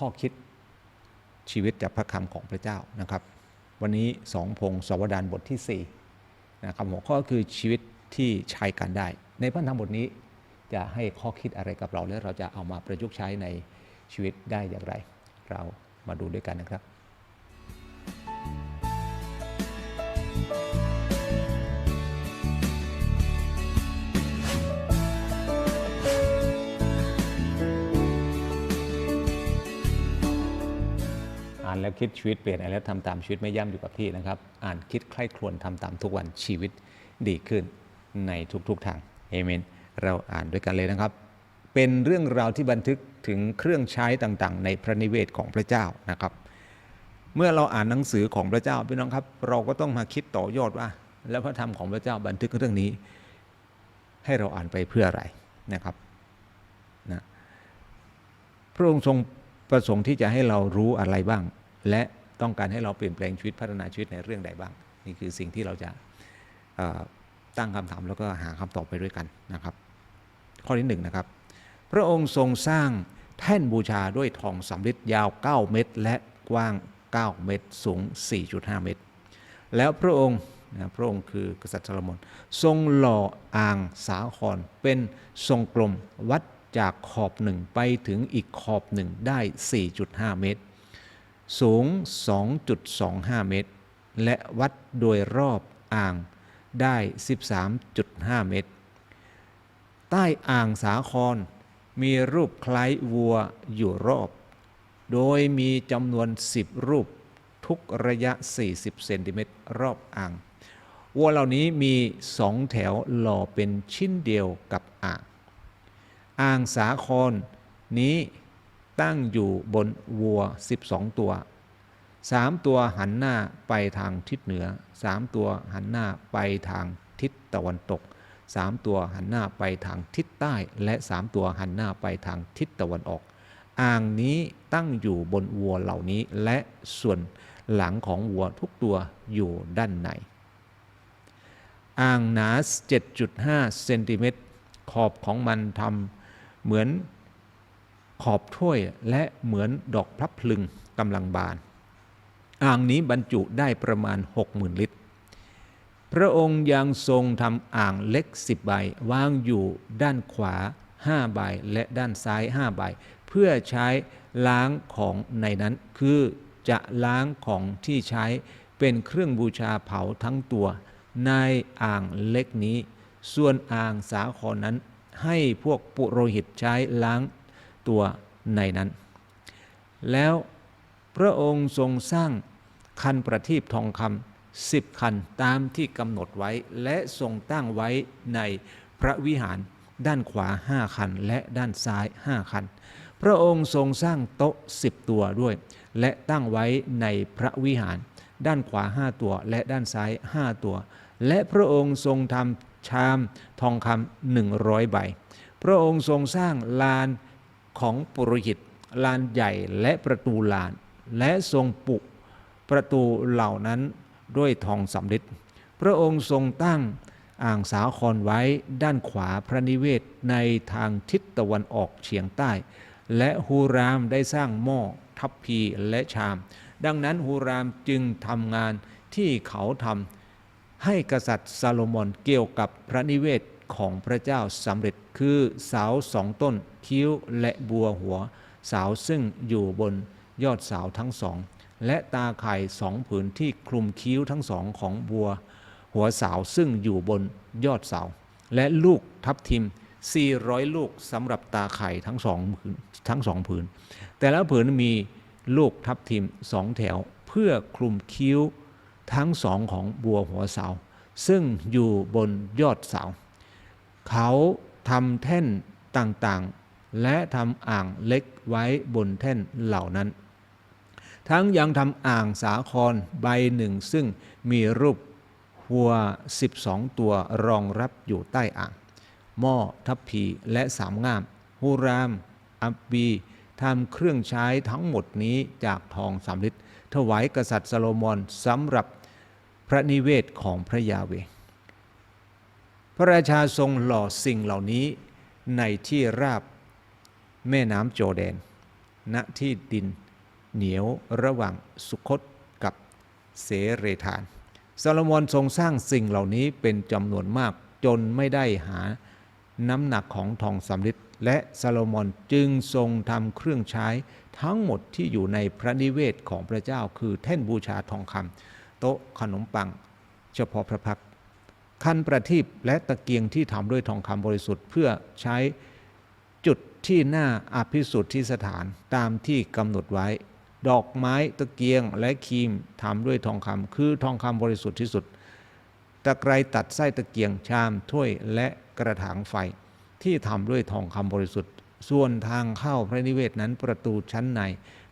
ข้อคิดชีวิตจากพระคำของพระเจ้านะครับ วันนี้สองพงศวดานบทที่4นะครับหัวข้อคือชีวิตที่ใช้กันได้ ในพระธรรมบทนี้จะให้ข้อคิดอะไรกับเราและเราจะเอามาประยุกต์ใช้ในชีวิตได้อย่างไร เรามาดูด้วยกันนะครับ แล้วคิดชีวิตเปลี่ยนอ่านแล้วทำตามชีวิตไม่ย่ำอยู่กับที่นะครับ อ่านคิดใคร่ครวญทำตามทุกวันชีวิตดีขึ้นในทุกๆทางเอเมน เราอ่านด้วยกันเลยนะครับ เป็นเรื่องราวที่บันทึกถึงเครื่องใช้ต่างๆ ในพระนิเวศของพระเจ้านะครับ เมื่อเราอ่านหนังสือของพระเจ้าพี่น้องครับ เราก็ต้องมาคิดต่อยอดว่า แล้วพระธรรมของพระเจ้าบันทึกเรื่องนี้ ให้เราอ่านไปเพื่ออะไรนะครับนะพระองค์ทรงประสงค์ที่จะให้เรารู้อะไรบ้าง และต้องการให้เราเปลี่ยนแปลงชีวิตพัฒนาชีวิตในเรื่องใดบ้าง นี่คือสิ่งที่เราจะตั้งคำถามแล้วก็หาคำตอบไปด้วยกันนะครับ ข้อที่หนึ่งนะครับ พระองค์ทรงสร้างแท่นบูชาด้วยทองสำริดยาว 9 เมตร และกว้าง 9 เมตร สูง 4.5 เมตร แล้วพระองค์นะพระองค์คือกษัตริย์โซโลมอนทรงหล่ออ่างสาครเป็นทรงกลมวัดจากขอบหนึ่งไปถึงอีกขอบหนึ่งได้ 4.5 เมตร สูง 2.25 เมตร และวัดโดยรอบอ่างได้ 13.5 เมตร ใต้อ่างสาคร มีรูปคล้ายวัวอยู่รอบ โดยมีจำนวน 10 รูปทุกระยะ 40 เซนติเมตรรอบอ่าง วัวเหล่านี้มีสองแถวหล่อเป็นชิ้นเดียวกับอ่าง อ่างสาครนี้ ตั้งอยู่บนวัว 12 ตัวสามตัวหันหน้าไปทางทิศเหนือสามตัวหันหน้าไปทางทิศตะวันตกสามตัวหันหน้าไปทางทิศใต้ และสามตัวหันหน้าไปทางทิศตะวันออก อ่างนี้ตั้งอยู่บนวัวเหล่านี้และส่วนหลังของวัวทุกตัวอยู่ด้านใน อ่างหนา 7.5 เซนติเมตรขอบของมันทำเหมือน ขอบถ้วยและเหมือนดอกพลับพลึงกำลังบาน อ่างนี้บรรจุได้ประมาณ 60,000 ลิตร พระองค์ยังทรงทำอ่างเล็ก 10 ใบวางอยู่ด้านขวา 5 ใบและด้านซ้าย 5 ใบ เพื่อใช้ล้างของในนั้นคือจะล้างของที่ใช้เป็นเครื่องบูชาเผาทั้งตัว ในอ่างเล็กนี้ ส่วนอ่างสาครนั้นให้พวกปุโรหิตใช้ล้าง ตัวในนั้น แล้วพระองค์ทรงสร้างคันประทีปทองคำสิบคันตามที่กำหนดไว้และทรงตั้งไว้ในพระวิหารด้านขวาห้าคันและด้านซ้ายห้าคัน พระองค์ทรงสร้างโต๊ะสิบตัวด้วย และตั้งไว้ในพระวิหาร ด้านขวาห้าตัวและด้านซ้ายห้าตัว และพระองค์ทรงทำชามทองคำหนึ่งร้อยใบ พระองค์ทรงสร้างลาน ของปุโรหิต ลานใหญ่และประตูลาน และทรงปุประตูเหล่านั้นด้วยทองสำริดพระองค์ทรงตั้งอ่างสาครไว้ด้านขวาพระนิเวศในทางทิศตะวันออกเฉียงใต้ และฮูรามได้สร้างหม้อทัพพีและชาม ดังนั้นฮูรามจึงทำงานที่เขาทำให้กษัตริย์ซาโลมอนเกี่ยวกับพระนิเวศ ของพระเจ้าสำเร็จคือเสาสองต้น คิ้วและบัวหัว เสาซึ่งอยู่บนยอดเสาทั้งสอง และตาข่ายสองผืนที่คลุมคิ้วทั้งสองของบัว หัวเสาซึ่งอยู่บนยอดเสา และลูกทับทิม 400 ลูกสำหรับตาไข่ทั้งสองผืนทั้งสองผืน แต่ละผืนมีลูกทับทิมสองแถวเพื่อคลุมคิ้วทั้งสองของบัวหัวเสา ซึ่งอยู่บนยอดเสา เขาทำแท่นต่างๆ และทำอ่างเล็กไว้บนแท่นเหล่านั้น ทั้งยังทำอ่างสาครใบหนึ่งซึ่งมีรูปวัว 12 ตัวรองรับอยู่ใต้อ่าง หม้อทัพพีและสามง่ามฮูราม อับบีทำเครื่องใช้ทั้งหมดนี้จากทองสำริดถวายกษัตริย์ซาโลมอนสำหรับพระนิเวศของพระยาเว ระราชาทรงหล่อสิ่งเหล่านี้ในที่ราบแม่น้ำโจแดน ณที่ดินเหนียวระหว่างสุคตกับเสเรธานซาโลมอนทรงสร้างสิ่งเหล่านี้เป็นจำนวนมากจนไม่ได้หาน้ำหนักของทองสำริดและซาโลมอนจึงทรงทำเครื่องใช้ทั้งหมดที่อยู่ในพระนิเวศของพระเจ้า คือแท่นบูชาทองคำโต๊ะขนมปัง เฉพาะพระพักตร์ คันประทีปและตะเกียงที่ทำด้วยทองคำบริสุทธิ์ เพื่อใช้จุดที่หน้าอภิสุทธิสถานตามที่กำหนดไว้ ดอกไม้ตะเกียงและครีมทำด้วยทองคำคือทองคำบริสุทธิ์ที่สุด ตะไคร้ตัดไส้ตะเกียงชามถ้วยและกระถางไฟ ที่ทำด้วยทองคำบริสุทธิ์ ส่วนทางเข้าพระนิเวศนั้นประตูชั้นใน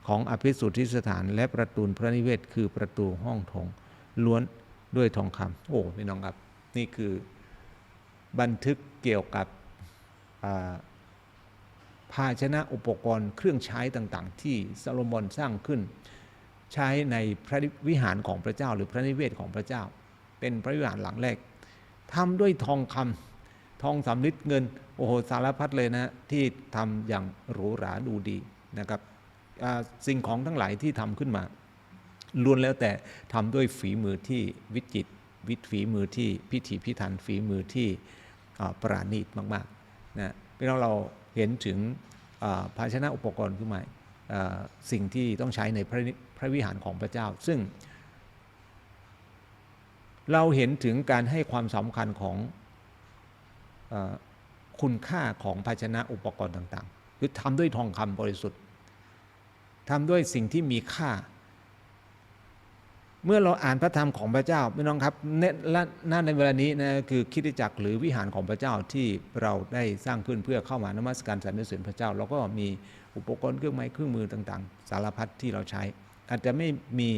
ของอภิสุทธิสถาน และประตูพระนิเวศคือประตูห้องโถงล้วนด้วยทองคำโอ้พี่น้องครับ นี่คือบันทึกเกี่ยวกับภาชนะอุปกรณ์เครื่องใช้ต่างๆ ที่ซาโลมอนสร้างขึ้น ใช้ในพระวิหารของพระเจ้า หรือพระนิเวศของพระเจ้า เป็นพระวิหารหลังแรกทำด้วยทองคำทองสำริดเงินโอ้โหสารพัดเลยนะที่ทำอย่างหรูหราดูดีนะครับสิ่งของทั้งหลายที่ทำขึ้นมาล้วนแล้วแต่ทำด้วยฝีมือที่วิจิตร วิถีมือที่พิถีพิถันฝีมือที่ปราณีตมากๆนะพี่น้องเราเห็นถึงภาชนะอุปกรณ์ขึ้นมาสิ่งที่ต้องใช้ในพระพระวิหารของพระเจ้า ซึ่ง เราเห็นถึงการให้ความสำคัญของอคุณค่าของภาชนะอุปกรณ์ต่าง ๆ คือทำด้วยทองคำบริสุทธิ์ทำด้วยสิ่งที่มีค่า เมื่อเราอ่านพระธรรมของพระเจ้าพี่น้องครับเนและหน้าในเวลานี้นะคือคิดจักรหรือวิหารของพระเจ้าที่เราได้สร้างขึ้นเพื่อเข้ามานมัสการสรรเสริญพระเจ้า เราก็มีอุปกรณ์เครื่องไม้เครื่องมือต่างๆ สารพัดที่เราใช้ อาจจะไม่มี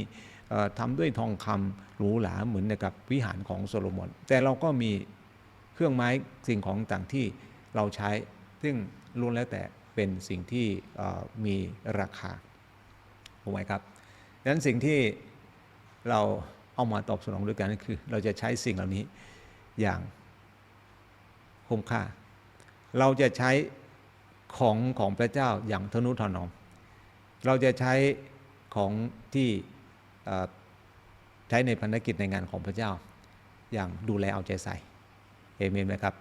เอ่อทำด้วยทองคำหรูหราเหมือนกับวิหารของโซโลมอนแต่เราก็มีเครื่องไม้สิ่งของต่างที่เราใช้ ซึ่งล้วนแล้วแต่เป็นสิ่งที่มีราคาถูกไหมครับดังนั้นสิ่งที่ เราเอามาตอบสนองด้วยกันก็คือ เราจะใช้สิ่งเหล่านี้อย่างคุ้มค่า เราจะใช้ของของพระเจ้าอย่างทนุถนอม เราจะใช้ของที่ใช้ในพันธกิจในงานของพระเจ้า อย่างดูแลเอาใจใส่เอเมนไหมครับ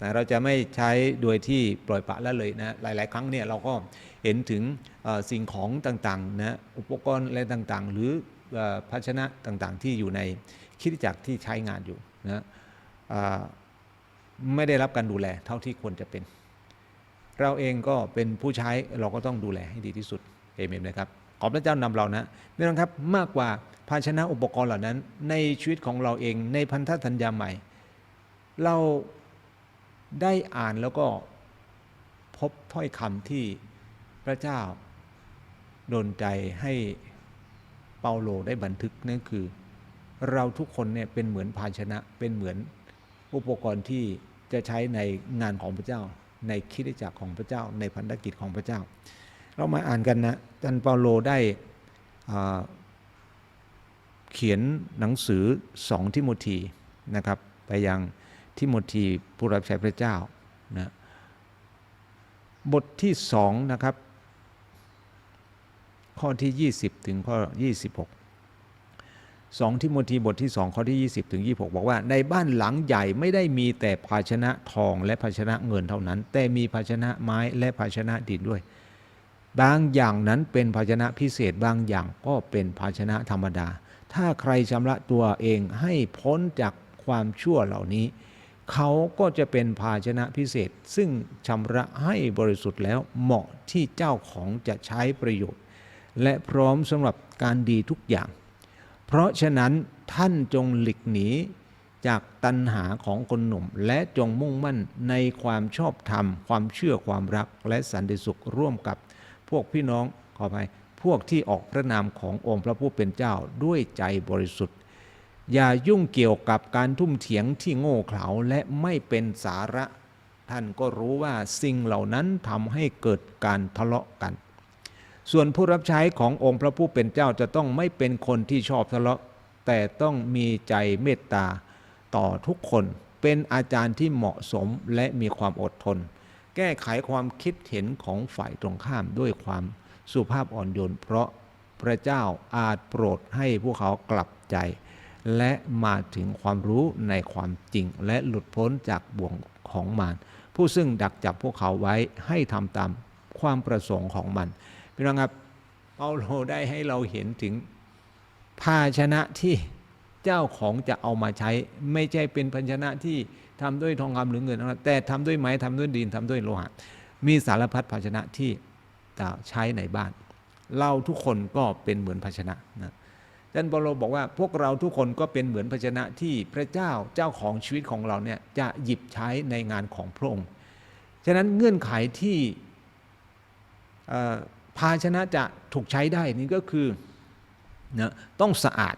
นะเราจะไม่ใช้โดยที่ปล่อยปละละเลยนะหลาย ๆ ครั้งเนี่ยเราก็เห็นถึงสิ่งของต่างๆนะอุปกรณ์อะไรต่างๆ หรือ ภาชนะต่างๆ ที่อยู่ในคิดจักรที่ใช้งานอยู่นะไม่ได้รับการดูแลเท่าที่ควรจะเป็น เราเองก็เป็นผู้ใช้เราก็ต้องดูแลให้ดีที่สุดเอเมนนะครับขอบพระเจ้านำเรานะนี่นะครับมากกว่าภาชนะอุปกรณ์เหล่านั้น ในชีวิตของเราเองในพันธสัญญาใหม่ เราได้อ่านแล้วก็พบถ้อยคำที่พระเจ้าโดนใจให้ เปาโลได้บันทึกนั่นคือ เราทุกคนเนี่ยเป็นเหมือนภาชนะเป็นเหมือนอุปกรณ์ที่จะใช้ในงานของพระเจ้า ในคิดจักรของพระเจ้า ในพันธกิจของพระเจ้า เรามาอ่านกันนะจันเปาโลได้เขียนหนังสือสองทิโมธีนะครับไปยังทิโมธีผู้รับใช้พระเจ้านะบทที่สองนะครับ ข้อที่ 20 ถึงข้อ 26 2ทิโมธีบทที่ 2 ข้อที่ 20 ถึง 26 บอกว่า ในบ้านหลังใหญ่ไม่ได้มีแต่ภาชนะทองและภาชนะเงินเท่านั้น แต่มีภาชนะไม้และภาชนะดินด้วย บางอย่างนั้นเป็นภาชนะพิเศษบางอย่างก็เป็นภาชนะธรรมดา ถ้าใครชำระตัวเองให้พ้นจากความชั่วเหล่านี้เขาก็จะเป็นภาชนะพิเศษ ซึ่งชำระให้บริสุทธิ์แล้วเหมาะที่เจ้าของจะใช้ประโยชน์ และพร้อมสำหรับการดีทุกอย่าง เพราะฉะนั้นท่านจงหลีกหนีจากตัณหาของคนหนุ่ม และจงมุ่งมั่นในความชอบธรรม ความเชื่อความรัก และสันติสุขร่วมกับพวกพี่น้องขออภัยพวกที่ออกพระนามขององค์พระผู้เป็นเจ้าด้วยใจบริสุทธิ์ อย่ายุ่งเกี่ยวกับการทุ่มเถียงที่โง่เขลาและไม่เป็นสาระ ท่านก็รู้ว่าสิ่งเหล่านั้นทำให้เกิดการทะเลาะกัน ส่วนผู้รับใช้ขององค์พระผู้เป็นเจ้าจะต้องไม่เป็นคนที่ชอบทะเลาะ แต่ต้องมีใจเมตตาต่อทุกคนเป็นอาจารย์ที่เหมาะสมและมีความอดทน แก้ไขความคิดเห็นของฝ่ายตรงข้ามด้วยความสุภาพอ่อนโยน เพราะพระเจ้าอาจโปรดให้พวกเขากลับใจ และมาถึงความรู้ในความจริง และหลุดพ้นจากบ่วงของมารผู้ซึ่งดักจับพวกเขาไว้ให้ทำตามความประสงค์ของมัน พี่น้องครับเปาโลได้ให้เราเห็นถึงภาชนะที่เจ้าของจะเอามาใช้ ไม่ใช่เป็นภาชนะที่ทำด้วยทองคำหรือเงินนะแต่ทำด้วยไม้ทำด้วยดินทำด้วยโลหะมีสารพัดภาชนะที่จะใช้ในบ้าน เราทุกคนก็เป็นเหมือนภาชนะนะท่านเปาโลบอกว่าพวกเราทุกคนก็เป็นเหมือนภาชนะที่พระเจ้าเจ้าของชีวิตของเราเนี่ยจะหยิบใช้ในงานของพระองค์ ฉะนั้นเงื่อนไขที่ ภาชนะจะถูกใช้ได้นี่ก็คือนะต้องสะอาด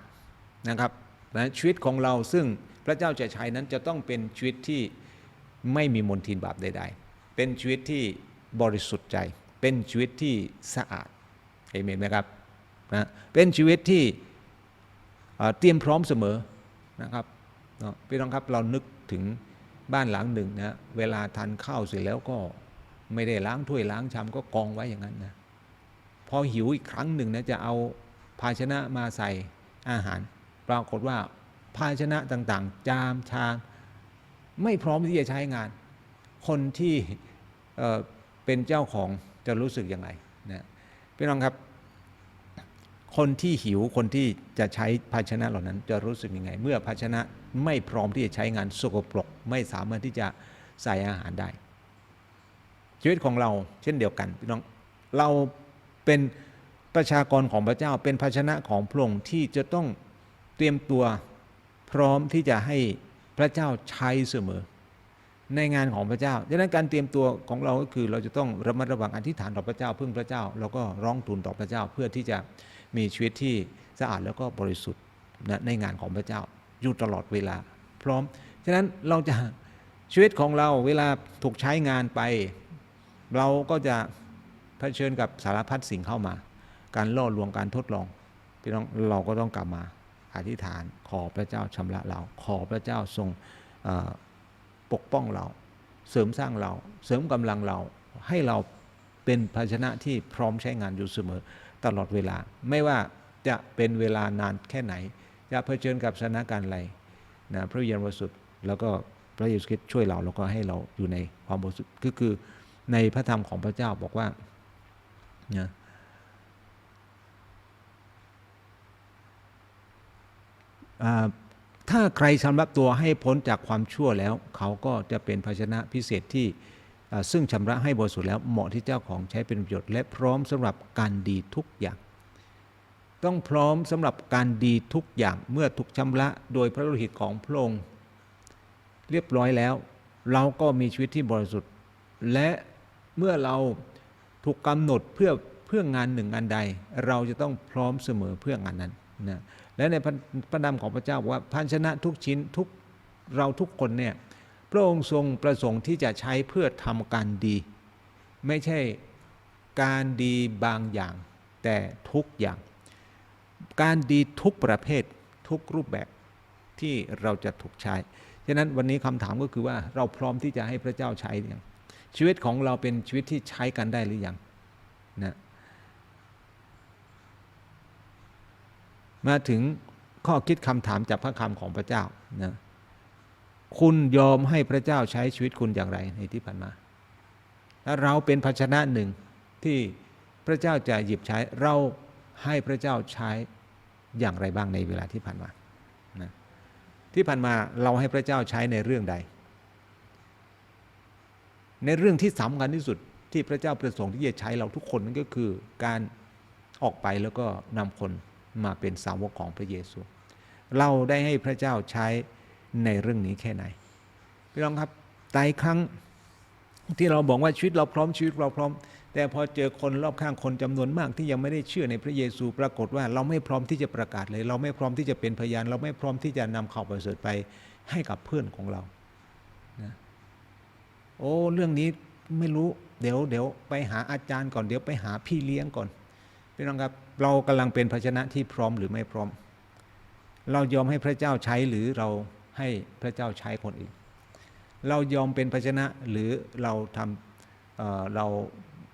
นะครับนะชีวิตของเราซึ่งพระเจ้าจะใช้นั้นจะต้องเป็นชีวิตที่ไม่มีมลทินบาปใด ๆ เป็นชีวิตที่บริสุทธิ์ใจ เป็นชีวิตที่สะอาดเอเมนไหมครับนะเป็นชีวิตที่เตรียมพร้อมเสมอนะครับนะพี่น้องครับเรานึกถึงบ้านหลังหนึ่งนะเวลาทานข้าวเสร็จแล้วก็ไม่ได้ล้างถ้วยล้างชามก็กองไว้อย่างนั้นนะ พอหิวอีกครั้งหนึ่งนะจะเอาภาชนะมาใส่อาหาร ปรากฏว่าภาชนะต่างๆ จามชามไม่พร้อมที่จะใช้งาน คนที่เอ่อเป็นเจ้าของจะรู้สึกยังไงนะพี่น้องครับ คนที่หิวคนที่จะใช้ภาชนะเหล่านั้น จะรู้สึกยังไง เมื่อภาชนะไม่พร้อมที่จะใช้งานสกปรก ไม่สามารถที่จะใส่อาหารได้ ชีวิตของเราเช่นเดียวกันพี่น้องเรา เป็นประชากรของพระเจ้า เป็นภาชนะของพระองค์ที่จะต้องเตรียมตัวพร้อมที่จะให้พระเจ้าใช้เสมอ ในงานของพระเจ้าดังนั้นการเตรียมตัวของเราก็คือ เราจะต้องระมัดระวังอธิษฐานต่อพระเจ้า พึ่งพระเจ้า แล้วก็ร้องทูลต่อพระเจ้า เพื่อที่จะมีชีวิตที่สะอาดแล้วก็บริสุทธิ์ในงานของพระเจ้าอยู่ตลอดเวลา พร้อมฉะนั้นเราจะชีวิตของเราเวลาถูกใช้งานไป เราก็จะ ผชิญกับสารพัดสิ่งเข้ามา การล่อลวงการทดลองพี่น้องเราก็ต้องกลับมาอธิษฐานขอพระเจ้าชำระเรา ขอพระเจ้าทรงปกป้องเรา เสริมสร้างเรา เสริมกำลังเราให้เราเป็นภาชนะที่พร้อมใช้งานอยู่เสมอตลอดเวลา ไม่ว่าจะเป็นเวลานานแค่ไหน จะเผชิญกับสถานการณ์อะไรนะพระวิญญาณบริสุทธิ์แล้วก็พระเยซูคริสต์ช่วยเราแล้วก็ให้เราอยู่ในความบริสุทธิ์ก็คือในพระธรรมของพระเจ้าบอกว่า นะถ้าใครชำระตัวให้พ้นจากความชั่วแล้ว เขาก็จะเป็นภาชนะพิเศษที่ซึ่งชำระให้บริสุทธิ์แล้วเหมาะที่เจ้าของใช้เป็นประโยชน์และพร้อมสำหรับการดีทุกอย่าง ต้องพร้อมสำหรับการดีทุกอย่างเมื่อถูกชำระโดยพระโลหิตของพระองค์เรียบร้อยแล้ว เราก็มีชีวิตที่บริสุทธิ์ และเมื่อเรา ถูกกำหนดเพื่อเพื่องานหนึ่งงานใด เราจะต้องพร้อมเสมอเพื่องานนั้นนะและในพระพระนามของพระเจ้าบอกว่าภาชนะทุกชิ้นทุกเราทุกคนเนี่ยพระองค์ทรงประสงค์ที่จะใช้เพื่อทำการดี ไม่ใช่การดีบางอย่าง แต่ทุกอย่าง การดีทุกประเภททุกรูปแบบที่เราจะถูกใช้ฉะนั้นวันนี้คำถามก็คือว่าเราพร้อมที่จะให้พระเจ้าใช้หรือยัง ชีวิตของเราเป็นชีวิตที่ใช้กันได้หรือยังนะมาถึงข้อคิดคำถามจากพระคำของพระเจ้านะคุณยอมให้พระเจ้าใช้ชีวิตคุณอย่างไรในที่ผ่านมาถ้าเราเป็นภาชนะหนึ่งที่พระเจ้าจะหยิบใช้เราให้พระเจ้าใช้อย่างไรบ้างในเวลาที่ผ่านมานะที่ผ่านมาเราให้พระเจ้าใช้ในเรื่องใด ในเรื่องที่สำคัญที่สุดที่พระเจ้าประสงค์ที่จะใช้เราทุกคนนั่นก็คือการออกไปแล้วก็นำคนมาเป็นสาวกของพระเยซู เราได้ให้พระเจ้าใช้ในเรื่องนี้แค่ไหนพี่น้องครับหลายครั้งที่เราบอกว่าชีวิตเราพร้อมชีวิตเราพร้อม แต่พอเจอคนรอบข้างคนจำนวนมาก ที่ยังไม่ได้เชื่อในพระเยซูปรากฏว่าเราไม่พร้อมที่จะประกาศเลย เราไม่พร้อมที่จะเป็นพยาน เราไม่พร้อมที่จะนำข่าวประเสริฐไปให้กับเพื่อนของเรานะ โอ้เรื่องนี้ไม่รู้เดี๋ยวเดี๋ยวไปหาอาจารย์ก่อนเดี๋ยวไปหาพี่เลี้ยงก่อนพี่น้องครับเรากำลังเป็นภาชนะที่พร้อมหรือไม่พร้อม เรายอมให้พระเจ้าใช้หรือเราให้พระเจ้าใช้คนอื่น เรายอมเป็นภาชนะหรือเราทำเเรา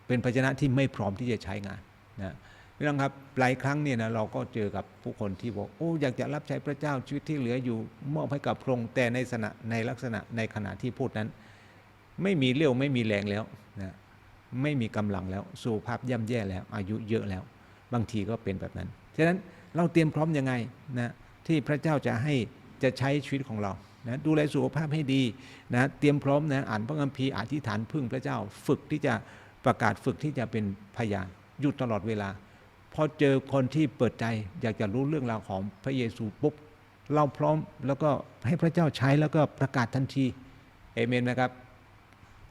เป็นภาชนะที่ไม่พร้อมที่จะใช้งานนะพี่น้องครับหลายครั้งเนี่ยนะเราก็เจอกับผู้คนที่บอกโอ้อยากจะรับใช้พระเจ้าชีวิตที่เหลืออยู่มอบให้กับพระองค์แต่ในสณะในลักษณะในขณะที่พูดนั้น ไม่มีเรี่ยวไม่มีแรงแล้วนะไม่มีกำลังแล้วสุขภาพย่ำแย่แล้ว อายุเยอะแล้ว บางทีก็เป็นแบบนั้นฉะนั้นเราเตรียมพร้อมยังไงนะที่พระเจ้าจะให้จะใช้ชีวิตของเรานะดูแลสุขภาพให้ดีนะเตรียมพร้อมนะอ่านพระคัมภีร์อธิษฐานพึ่งพระเจ้าฝึกที่จะประกาศฝึกที่จะเป็นพยานหยุดตลอดเวลาพอเจอคนที่เปิดใจอยากจะรู้เรื่องราวของพระเยซูปุ๊บเราพร้อมแล้วก็ให้พระเจ้าใช้แล้วก็ประกาศทันทีเอเมนไหมครับ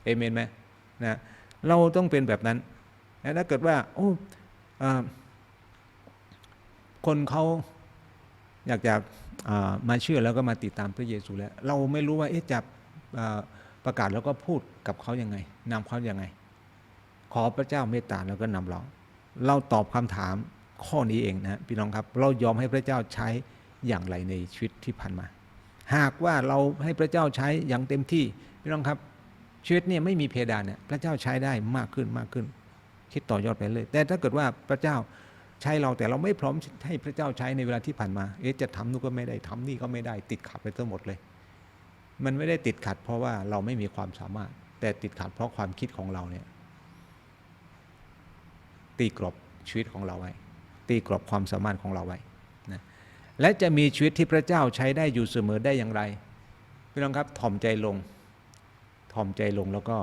เอเมนไหมนะเราต้องเป็นแบบนั้นแล้วถ้าเกิดว่าโอ้อคนเขาอยากจะมาเชื่อแล้วก็มาติดตามพระเยซูแล้ว เราไม่รู้ว่าจะประกาศแล้วก็พูดกับเขายังไงนำเขายังไง ขอพระเจ้าเมตตาแล้วก็นำเราเราตอบคำถามข้อนี้เองนะพี่น้องครับ เรายอมให้พระเจ้าใช้อย่างไรในชีวิตที่ผ่านมา หากว่าเราให้พระเจ้าใช้อย่างเต็มที่พี่น้องครับ ชีวิตเนี่ยไม่มีเพดานเนี่ยพระเจ้าใช้ได้มากขึ้นมากขึ้น คิดต่อยอดไปเลย แต่ถ้าเกิดว่าพระเจ้าใช้เราแต่เราไม่พร้อมให้พระเจ้าใช้ในเวลาที่ผ่านมา เอ๊ะจะทำนู่นก็ไม่ได้ทำนี่ก็ไม่ได้ ติดขัดไปทั้งหมดเลย มันไม่ได้ติดขัดเพราะว่าเราไม่มีความสามารถ แต่ติดขัดเพราะความคิดของเราเนี่ยตีกรอบชีวิตของเราไว้ ตีกรอบความสามารถของเราไว้นะและจะมีชีวิตที่พระเจ้าใช้ได้อยู่เสมอได้อย่างไรพี่น้องครับถ่อมใจลง ถ่อมใจลงแล้วก็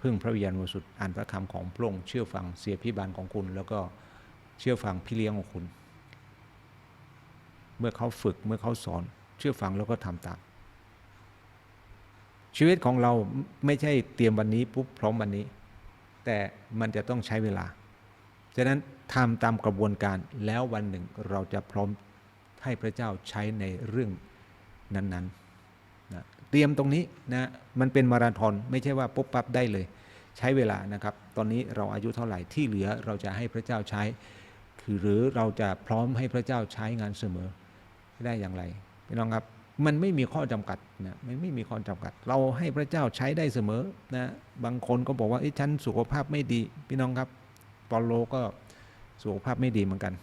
พึ่งพระวิญญาณบริสุทธิ์อ่านพระคำของพระองค์เชื่อฟังเสียพิบาลของคุณ แล้วก็เชื่อฟังพี่เลี้ยงของคุณ เมื่อเขาฝึกเมื่อเขาสอนเชื่อฟังแล้วก็ทำตามชีวิตของเราไม่ใช่เตรียมวันนี้ปุ๊บพร้อมวันนี้ แต่มันจะต้องใช้เวลาฉะนั้นทำตามกระบวนการแล้ววันหนึ่งเราจะพร้อมให้พระเจ้าใช้ในเรื่องนั้น ๆ เตรียมตรงนี้นะมันเป็นมาราธอนไม่ใช่ว่าปุ๊บปั๊บได้เลย ใช้เวลานะครับ ตอนนี้เราอายุเท่าไหร่ที่เหลือเราจะให้พระเจ้าใช้ คือหรือเราจะพร้อมให้พระเจ้าใช้งานเสมอได้อย่างไรพี่น้องครับมันไม่มีข้อจำกัดนะมันไม่มีข้อจำกัด เราให้พระเจ้าใช้ได้เสมอนะบางคนก็บอกว่าไอ้ฉันสุขภาพไม่ดี พี่น้องครับปาโลก็สุขภาพไม่ดีเหมือนกัน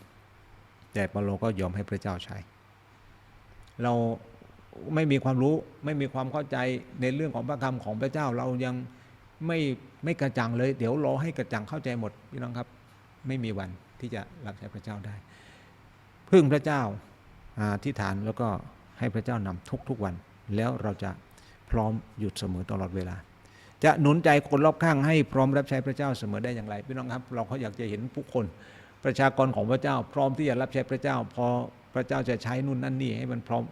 แต่ปาโลก็ยอมให้พระเจ้าใช้ เรา ไม่มีความรู้ ไม่มีความเข้าใจในเรื่องของพระคำของพระเจ้าเรายังไม่ไม่กระจ่างเลย เดี๋ยวรอให้กระจ่างเข้าใจหมดพี่น้องครับ ไม่มีวันที่จะรับใช้พระเจ้าได้ พึ่งพระเจ้าอธิษฐานแล้วก็ให้พระเจ้านำทุกๆวัน แล้วเราจะพร้อมหยุดเสมอตลอดเวลา จะหนุนใจคนรอบข้างให้พร้อมรับใช้พระเจ้าเสมอได้อย่างไรพี่น้องครับ เราเขาอยากจะเห็นผู้คน ประชากรของพระเจ้า พร้อมที่จะรับใช้พระเจ้า พอพระเจ้าจะใช้นู่นนั่นนี่ให้มันพร้อม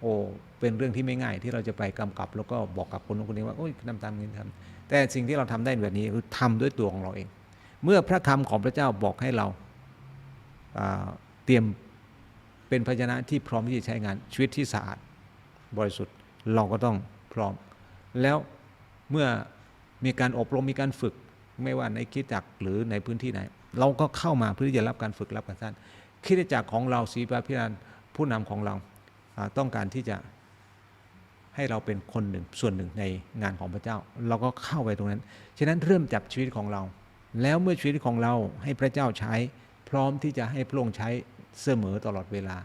โอ้เป็นเรื่องที่ไม่ง่ายที่เราจะไปกำกับ แล้วก็บอกกับคนนู้นคนนี้ว่าโอ้ยทำตามนี้ทำแต่สิ่งที่เราทำได้แบบนี้คือทำด้วยตัวของเราเอง เมื่อพระคำของพระเจ้าบอกให้เราเตรียมเป็นภาชนะที่พร้อมที่จะใช้งานชีวิตที่สะอาดบริสุทธิ์เราก็ต้องพร้อม แล้วเมื่อมีการอบรมมีการฝึกไม่ว่าในคริสตจักหรือในพื้นที่ไหน เราก็เข้ามาเพื่อที่จะรับการฝึกรับการสร้างคริสตจักของเราศรีปาพิรานผู้นำของเรา ต้องการที่จะให้เราเป็นคนหนึ่งส่วนหนึ่งในงานของพระเจ้า เราก็เข้าไปตรงนั้น ฉะนั้นเริ่มจับชีวิตของเรา แล้วเมื่อชีวิตของเราให้พระเจ้าใช้ พร้อมที่จะให้พระองค์ใช้เสมอตลอดเวลา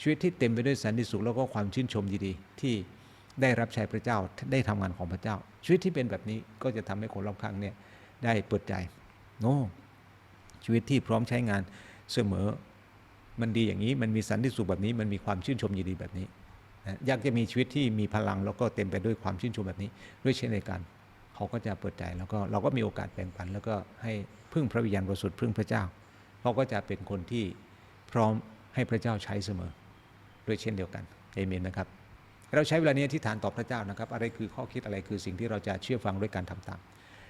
ชีวิตที่เต็มไปด้วยสันติสุขแล้วก็ความชื่นชมยินดีที่ได้รับใช้พระเจ้าได้ทำงานของพระเจ้า ชีวิตที่เป็นแบบนี้ก็จะทำให้คนรอบข้างเนี่ยได้เปิดใจโน้ชีวิตที่พร้อมใช้งานเสมอ มันดีอย่างนี้ มันมีสันติสุขแบบนี้ มันมีความชื่นชมยินดีแบบนี้นะอยากจะมีชีวิตที่มีพลังแล้วก็เต็มไปด้วยความชื่นชมแบบนี้ ด้วยเช่นเดียวกันเขาก็จะเปิดใจแล้วก็เราก็มีโอกาสแบ่งปัน แล้วก็ให้พึ่งพระวิญญาณบริสุทธิ์พึ่งพระเจ้าเขาก็จะเป็นคนที่พร้อมให้พระเจ้าใช้เสมอ ด้วยเช่นเดียวกันเอเมนนะครับ เราใช้เวลานี้ที่ฐานต่อพระเจ้านะครับ อะไรคือข้อคิดอะไรคือสิ่งที่เราจะเชื่อฟังด้วยการทำตาม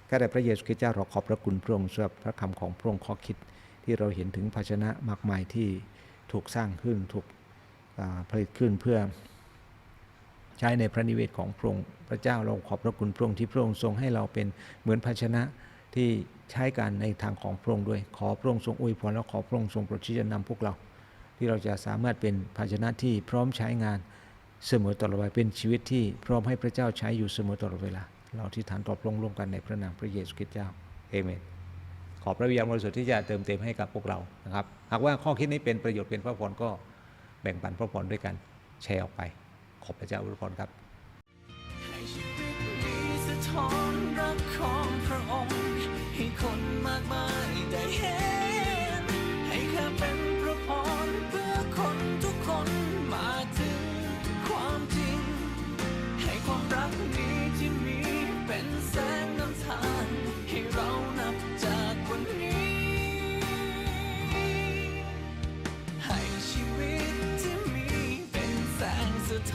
ข้าแต่พระเยซูคริสต์เจ้าเราขอบพระคุณพระองค์สำหรับพระคำของพระองค์ข้อคิด ที่เราเห็นถึงภาชนะมากมายที่ถูกสร้างขึ้นถูกผลิตขึ้นเพื่อใช้ในพระนิเวศของพระองค์พระเจ้าเราขอบพระคุณพระองค์ที่พระองค์ทรงให้เราเป็นเหมือนภาชนะที่ใช้การในทางของพระองค์ด้วย ขอพระองค์ทรงอวยพรและขอพระองค์ทรงโปรดชี้จะนำพวกเรา ที่เราจะสามารถเป็นภาชนะที่พร้อมใช้งานเสมอตลอดไปเป็นชีวิตที่พร้อมให้พระเจ้าใช้อยู่เสมอตลอดเวลา เราที่ฐานตอบพระองค์ร่วมกันในพระนามพระเยซูคริสต์เจ้าเอเมน ขอพระวิญญาณบริสุทธิ์ที่จะเติมเต็มให้กับพวกเรานะครับ หากว่าข้อคิดนี้เป็นประโยชน์เป็นพระพรก็แบ่งปันพระพรด้วยกันแชร์ออกไป ขอบพระเจ้าอวยพรครับให้ชีวิตนี้สะท้อนรักของพระองค์ให้คนมากมาย ส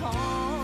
ง